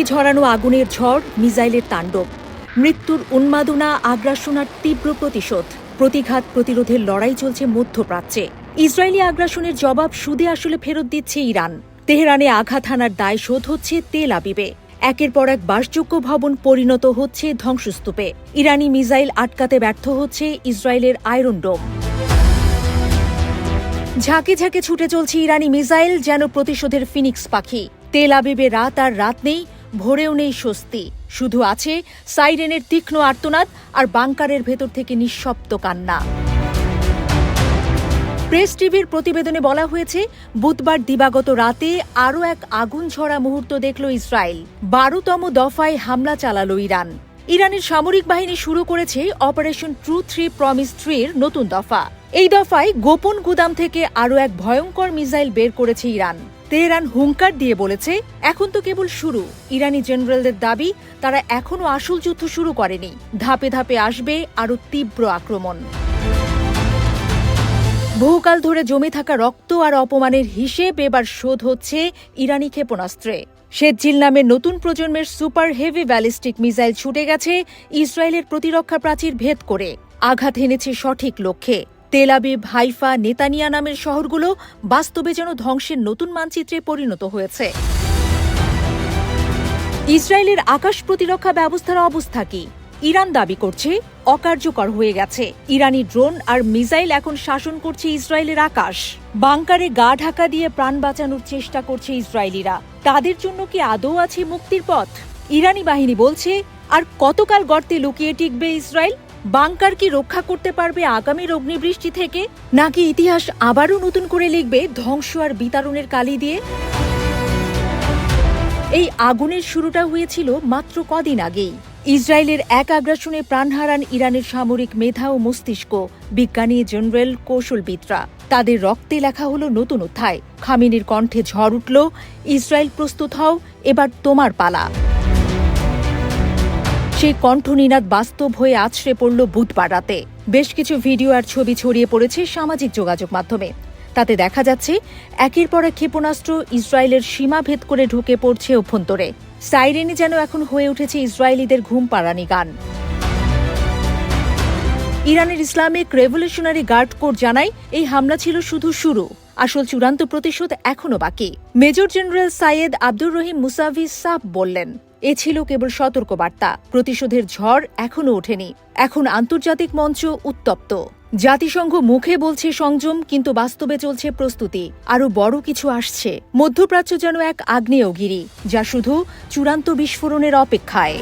তুর্কি ঝরানো আগুনের ঝড়, মিসাইলের তাণ্ডব। মৃত্যুর উন্মাদনা আগ্রাসন আর তীব্র প্রতিশোধ। প্রতিঘাত প্রতিরোধের লড়াই চলছে মধ্যপ্রাচ্যে। ইসরায়েলি আগ্রাসনের জবাব সুদে আসলে ফেরত দিচ্ছে ইরান। তেহরানে আঘাত হানার দায় শোধ হচ্ছে তেল আবিবে। একের পর এক বাসযোগ্য ভবন পরিণত হচ্ছে ধ্বংসস্তূপে। ইরানি মিসাইল আটকাতে ব্যর্থ হচ্ছে ইসরায়েলের আয়রন ডোম। ঝাঁকে ঝাঁকে ছুটে চলছে ইরানি মিসাইল, যেন প্রতিশোধের ফিনিক্স পাখি। তেল আবিবে রাত আর রাত নেই ভোরেও নেই স্বস্তি। শুধু আছে সাইরেনের তীক্ষ্ণ আর্তনাদ আর বাংকারের ভেতর থেকে নিঃশব্দ কান্না। প্রেস টিভির প্রতিবেদনে বলা হয়েছে, বুধবার দিবাগত রাতে আরও এক আগুন ঝরা মুহূর্ত দেখল ইসরায়েল। বারোতম দফায় হামলা চালালো ইরান। ইরানের সামরিক বাহিনী শুরু করেছে অপারেশন ট্রু থ্রি প্রমিস থ্রির নতুন দফা। এই দফায় গোপন গুদাম থেকে আরও এক ভয়ঙ্কর মিসাইল বের করেছে ইরান। তেহরান হুঙ্কার দিয়ে বলেছে, এখন তো কেবল শুরু। ইরানি জেনারেলদের দাবি, তারা এখনও আসল যুদ্ধ শুরু করেনি। ধাপে ধাপে আসবে আরও তীব্র আক্রমণ। বহুকাল ধরে জমে থাকা রক্ত আর অপমানের হিসেব এবার শোধ হচ্ছে ইরানি ক্ষেপণাস্ত্রে। শেদজিল নামের নতুন প্রজন্মের সুপার হেভি ব্যালিস্টিক মিসাইল ছুটে গেছে ইসরায়েলের প্রতিরক্ষা প্রাচীর ভেদ করে। আঘাত হেনেছে সঠিক লক্ষ্যে। তেলাবিব হাইফা, নেতানিয়া নামের শহরগুলো বাস্তবে যেন ধ্বংসের নতুন মানচিত্রে পরিণত হয়েছে। ইসরায়েলের আকাশ প্রতিরক্ষা ব্যবস্থার অবস্থা কি? ইরান দাবি করছে অকার্যকর হয়ে গেছে। ইরানি ড্রোন আর মিসাইল এখন শাসন করছে ইসরায়েলের আকাশ। বাংকারে গা ঢাকা দিয়ে প্রাণ বাঁচানোর চেষ্টা করছে ইসরায়েলিরা। তাদের জন্য কি আদৌ আছে মুক্তির পথ? ইরানি বাহিনী বলছে, আর কতকাল গর্তে লুকিয়ে টিকবে ইসরায়েল? বাংকার কি রক্ষা করতে পারবে আগামীর অগ্নিবৃষ্টি থেকে? নাকি ইতিহাস আবারও নতুন করে লিখবে ধ্বংস আর বিতারণের কালি দিয়ে? এই আগুনের শুরুটা হয়েছিল মাত্র কদিন আগেই। ইসরায়েলের এক আগ্রাসনে প্রাণ হারান ইরানের সামরিক মেধা ও মস্তিষ্ক, বিজ্ঞানী জেনারেল কৌশলবিদরা। তাদের রক্তে লেখা হলো নতুন অধ্যায়। খামিনির কণ্ঠে ঝড় উঠল, ইসরায়েল প্রস্তুত হও, এবার তোমার পালা। সেই কণ্ঠনীনাদ বাস্তব হয়ে আছড়ে পড়ল বুধবার রাতে। বেশ কিছু ভিডিও আর ছবি ছড়িয়ে পড়েছে সামাজিক যোগাযোগ মাধ্যমে। তাতে দেখা যাচ্ছে, একের পর এক ক্ষেপণাস্ত্র ইসরায়েলের সীমা ভেদ করে ঢুকে পড়ছে অভ্যন্তরে। সাইরেনি যেন এখন হয়ে উঠেছে ইসরায়েলিদের ঘুম পাড়ানি গান। ইরানের ইসলামিক রেভলিউশনারি গার্ড কোর জানায়, এই হামলা ছিল শুধু শুরু। আসল চূড়ান্ত প্রতিশোধ এখনও বাকি। Major general Sayyed Abdur Rahim Musavi সাফ বললেন এ ছিল কেবল সতর্কবার্তা। প্রতিশোধের ঝড় এখনও ওঠেনি। এখন আন্তর্জাতিক মঞ্চ উত্তপ্ত। জাতিসংঘ মুখে বলছে সংযম, কিন্তু বাস্তবে চলছে প্রস্তুতি। আরও বড় কিছু আসছে। মধ্যপ্রাচ্য যেন এক আগ্নেয়গিরি, যা শুধু চূড়ান্ত বিস্ফোরণের অপেক্ষায়।